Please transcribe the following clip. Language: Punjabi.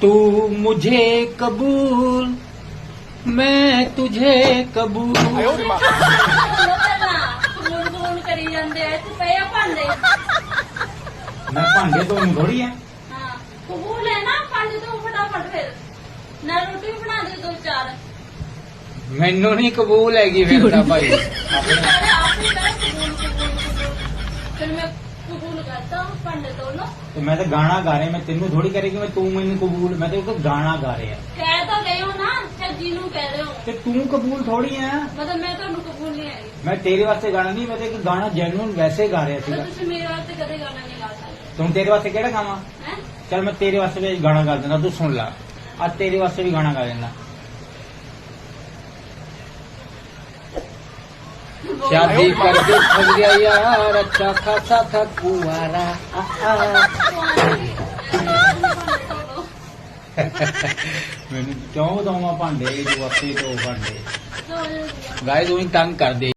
तू मुझे कबूल मैं तुझे कबूल ਚਲੋ ਪਹਿਲਾਂ ਕਬੂਲ ਕਬੂਲ ਕਰੀ ਜਾਂਦੇ ਆ ਇੱਥੇ ਪਏ ਆ ਭਾਂਡੇ मैं भांडे तो थोड़ी है ਹਾਂ ਕਬੂਲ ਹੈ ਨਾ ਭਾਂਡੇ ਤੋਂ ਫਟਾਫਟ ਫਿਰ ਨਾ ਰੋਟੀ ਵੀ ਬਣਾ ਦੇ ਦੋ ਚਾਰ ਮੈਨੂੰ ਨਹੀਂ ਕਬੂਲ ਹੈਗੀ ਫਿਰ ਤਾਂ ਭਾਈ ਸਾਰੇ ਆਪ ਹੀ ਕਰੇ ਕਬੂਲ ਕਬੂਲ ਕਬੂਲ ਫਿਰ ਮੈਂ ਕਬੂਲ ਕਰਤਾ ਭਾਂਡੇ ਤੋਂ ਨਾ ਤੇ ਮੈਂ ਤਾਂ ਗਾਣਾ ਗਾ ਰਿਹਾ ਮੈਂ ਤੈਨੂੰ ਥੋੜੀ ਕਰੇ ਕਿ ਮੈਂ ਤੂੰ ਮੈਨੂੰ ਕਬੂਲ ਮੈਂ ਤੇ ਇੱਕ ਗਾਣਾ ਗਾ ਰਿਹਾ। ਕਹਿ ਤਾਂ ਗਏ ਹੋ ਨਾ ਚਾਹ ਜਿਹਨੂੰ ਕਹਿ ਰਹੇ ਹੋ। ਤੇ ਤੂੰ ਕਬੂਲ ਥੋੜੀ ਹੈ ਮਤਲਬ ਮੈਂ ਤੁਹਾਨੂੰ ਕਬੂਲ ਨਹੀਂ ਆਈ ਮੈਂ ਤੇਰੇ ਵਾਸਤੇ ਗਾਣਾ ਨਹੀਂ ਮੈਂ ਤਾਂ ਇੱਕ ਗਾਣਾ ਜੈਨੂਨ ਵੈਸੇ ਗਾ ਰਿਹਾ ਸੀਗਾ। ਤੁਸੀਂ ਮੇਰੇ ਵਾਸਤੇ ਕਦੇ ਗਾਣਾ ਨਹੀਂ ਗਾ ਸਕਦੇ। ਤੂੰ ਤੇਰੇ ਵਾਸਤੇ ਕਿਹੜਾ ਗਾਵਾਂ? ਹੈ? ਚਲ ਮੈਂ ਤੇਰੇ ਵਾਸਤੇ ਵੀ ਗਾਣਾ ਗਾ ਦਿੰਦਾ ਤੂੰ ਸੁਣ ਲੈ। ਅੱਜ ਤੇਰੇ ਵਾਸਤੇ ਵੀ ਗਾਣਾ ਗਾ ਦਿੰਦਾ। शादी करके थक गया यार अच्छा खासा था कुआरा आ, आ। ਮੈਨੂੰ ਕਿਉਂ ਦਵਾਂ ਭਾਂਡੇ ਜੋ ਆਪੇ ਤੋਂ ਭਾਂਡੇ ਗਾਇਸ ਉਹੀ ਤੰਗ ਕਰਦੇ